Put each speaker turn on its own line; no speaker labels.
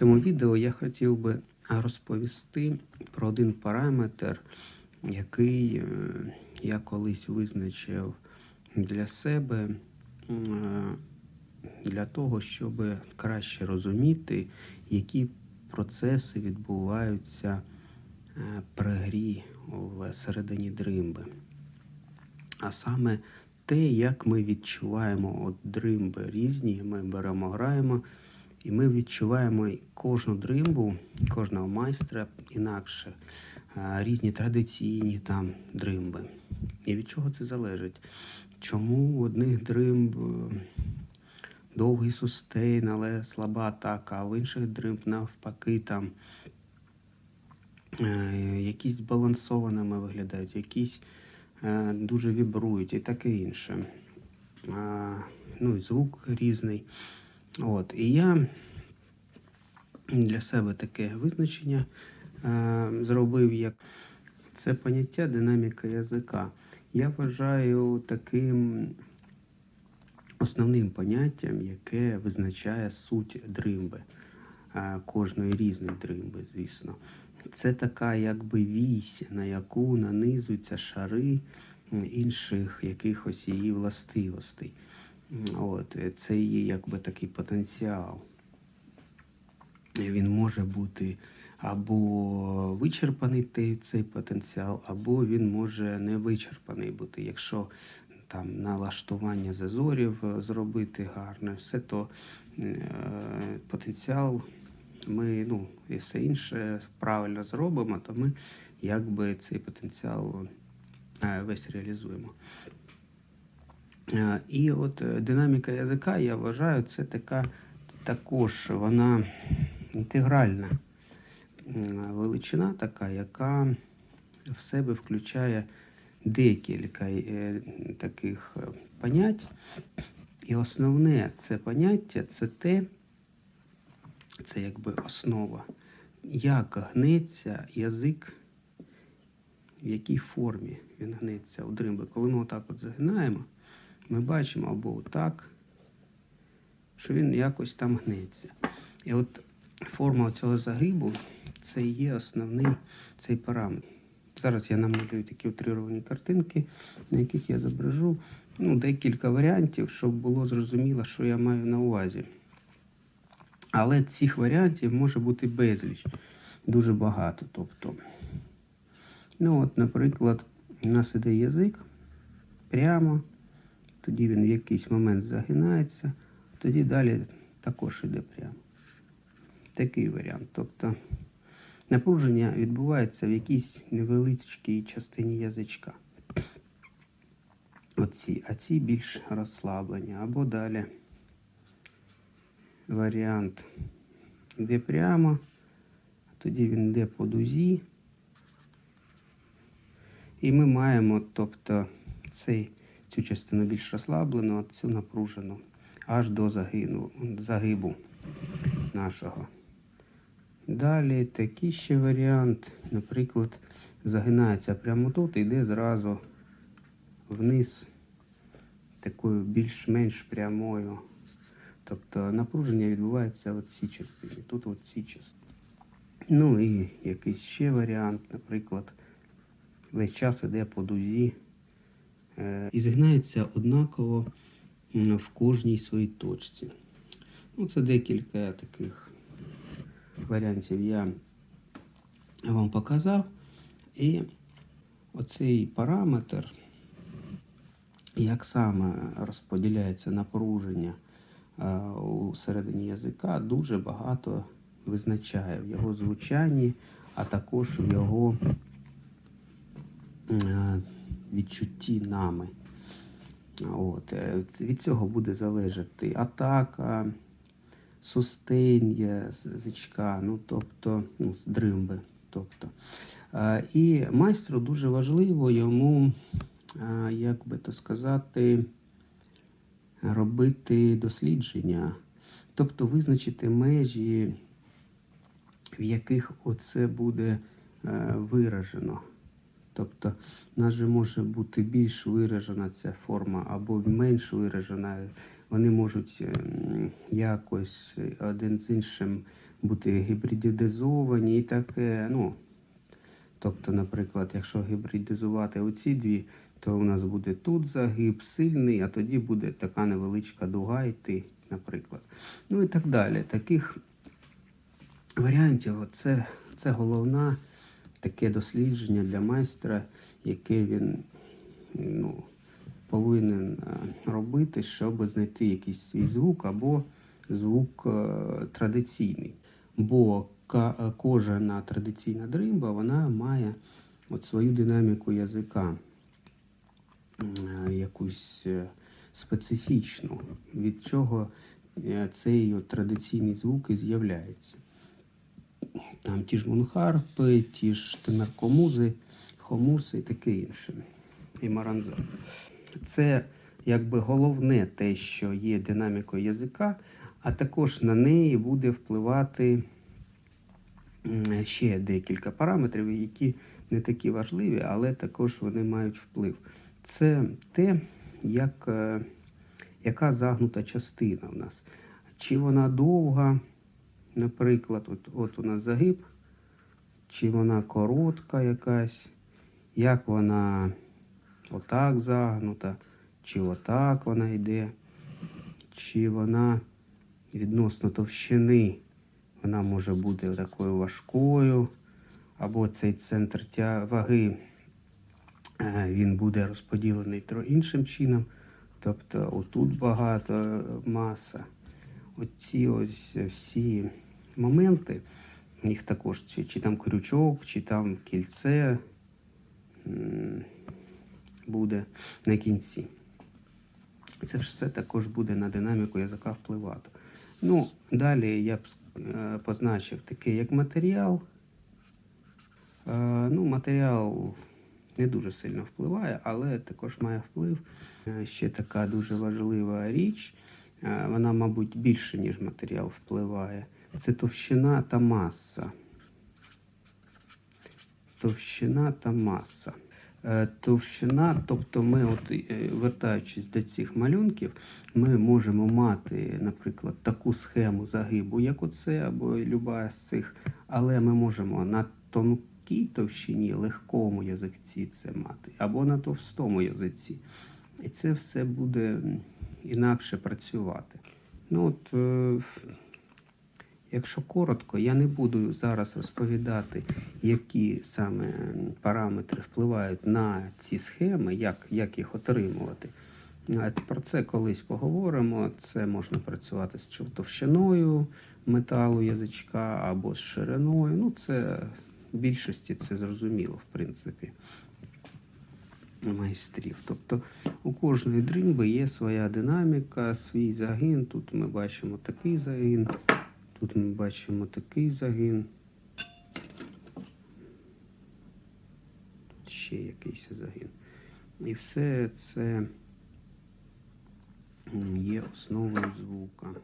цьому відео я хотів би розповісти про один параметр, який е, я колись визначив для себе для того, щоб краще розуміти, які процеси відбуваються е, при грі в середині дримби. А саме те, як ми відчуваємо от дримби різні, ми беремо, граємо, і ми відчуваємо кожну дримбу, кожного майстра інакше, різні традиційні там дримби. І від чого це залежить? Чому у одних дримб е, довгий сустейн, але слаба атака, а в інших дримб навпаки там е, якісь збалансованими виглядають, якісь е, дуже вібрують і таке інше. Ну і звук різний. От. І я для себе таке визначення е, зробив, як це поняття динаміка язика. Я вважаю таким основним поняттям, яке визначає суть дримби, е, кожної різної дримби, звісно. Це така якби вісь, на яку нанизуються шари інших якихось її властивостей. От, це є якби такий потенціал. Він може бути або вичерпаний цей потенціал, або він може не вичерпаний бути. Якщо там налаштування зазорів е, зробити гарне, все то е, потенціал ми, ну, і все інше правильно зробимо, то ми якби цей потенціал е, весь реалізуємо. Е, І от е, динаміка язика, я вважаю, це така також вона інтегральна величина, така, яка в себе включає декілька е, таких понять. І основне це поняття це те, це якби основа, як гнеться язик, в якій формі він гнеться у дримби. Коли ми отак от загинаємо, ми бачимо або отак, що він якось там гнеться. І от форма цього загибу це є основний цей параметр. Зараз я намалюю такі утрировані картинки, на яких я зображу ну, декілька варіантів, щоб було зрозуміло, що я маю на увазі. Але цих варіантів може бути безліч, дуже багато. Тобто, ну от, наприклад, у нас іде язик прямо, тоді він в якийсь момент загинається, тоді далі також іде прямо. Такий варіант. Тобто напруження відбувається в якійсь невеличкій частині язичка. Оці, а ці більш розслаблені. Або далі варіант йде прямо, тоді він йде по дузі. І ми маємо, тобто, цей, цю частину більш розслаблену, а цю напружену, аж до загину, загибу нашого. Далі такий ще варіант, наприклад, загинається прямо тут і йде зразу вниз такою більш-менш прямою. Тобто напруження відбувається в цій частині, тут в цій частині. Ну і якийсь ще варіант, наприклад, весь час іде по дузі і згинається однаково в кожній своїй точці. Ну, це декілька таких варіантів я вам показав. І оцей параметр, як саме розподіляється напруження е, у середині язика, дуже багато визначає в його звучанні, а також в його е, відчутті нами. От. е, Від цього буде залежати атака, сустейн є з язичка, ну, тобто, ну, дримби. Тобто. Е, І майстру дуже важливо йому, е, як би то сказати, робити дослідження, тобто визначити межі, в яких оце буде е, виражено. Тобто, в нас же може бути більш виражена ця форма або менш виражена вони можуть ем, якось один з іншим бути гібридизовані і таке. Ну, тобто, наприклад, якщо гібридизувати оці дві, то у нас буде тут загиб сильний, а тоді буде така невеличка дуга йти, наприклад. Ну і так далі. Таких варіантів це, це головна таке дослідження для майстра, яке він ну, повинен е, робити, щоб знайти якийсь свій звук або звук е, традиційний. Бо кожна традиційна дримба вона має от свою динаміку язика, е, якусь е, специфічну, від чого е, цей от традиційний звук і з'являється. Там ті ж мунхарпи, ті ж тенаркомузи, хомуси і таке інше. І маранза. Це якби головне те, що є динамікою язика, а також на неї буде впливати ще декілька параметрів, які не такі важливі, але також вони мають вплив. Це те, як, е, яка загнута частина в нас. Чи вона довга, наприклад, от, от у нас загиб, чи вона коротка якась, як вона отак загнута, чи отак вона йде, чи вона відносно товщини, вона може бути такою важкою, або цей центр ваги е, він буде розподілений іншим чином. Тобто отут багато е, маса. Оці ось всі моменти, їх також чи, чи там крючок, чи там кільце буде на кінці. Це все також буде на динаміку язика впливати. Ну, далі я б е, позначив такий як матеріал. Е, ну, матеріал не дуже сильно впливає, але також має вплив. Е, Ще така дуже важлива річ. Е, Вона, мабуть, більше, ніж матеріал впливає. Це товщина та маса. Товщина та маса. Е, Товщина, тобто ми, от, е, вертаючись до цих малюнків, ми можемо мати, наприклад, таку схему загибу, як оце, або люба з цих, але ми можемо на тонкій товщині, легкому язиці це мати, або на товстому язиці. І це все буде інакше працювати. Ну, от, е, Якщо коротко, я не буду зараз розповідати, які саме параметри впливають на ці схеми, як, як їх отримувати. Про це колись поговоримо. Це можна працювати з товщиною металу язичка або з шириною. Ну, це в більшості це зрозуміло, в принципі, майстрів. Тобто у кожної дрімби є своя динаміка, свій загин. Тут ми бачимо такий загин. Тут ми бачимо такий загин. Тут ще якийсь загин. І все це є основою звука.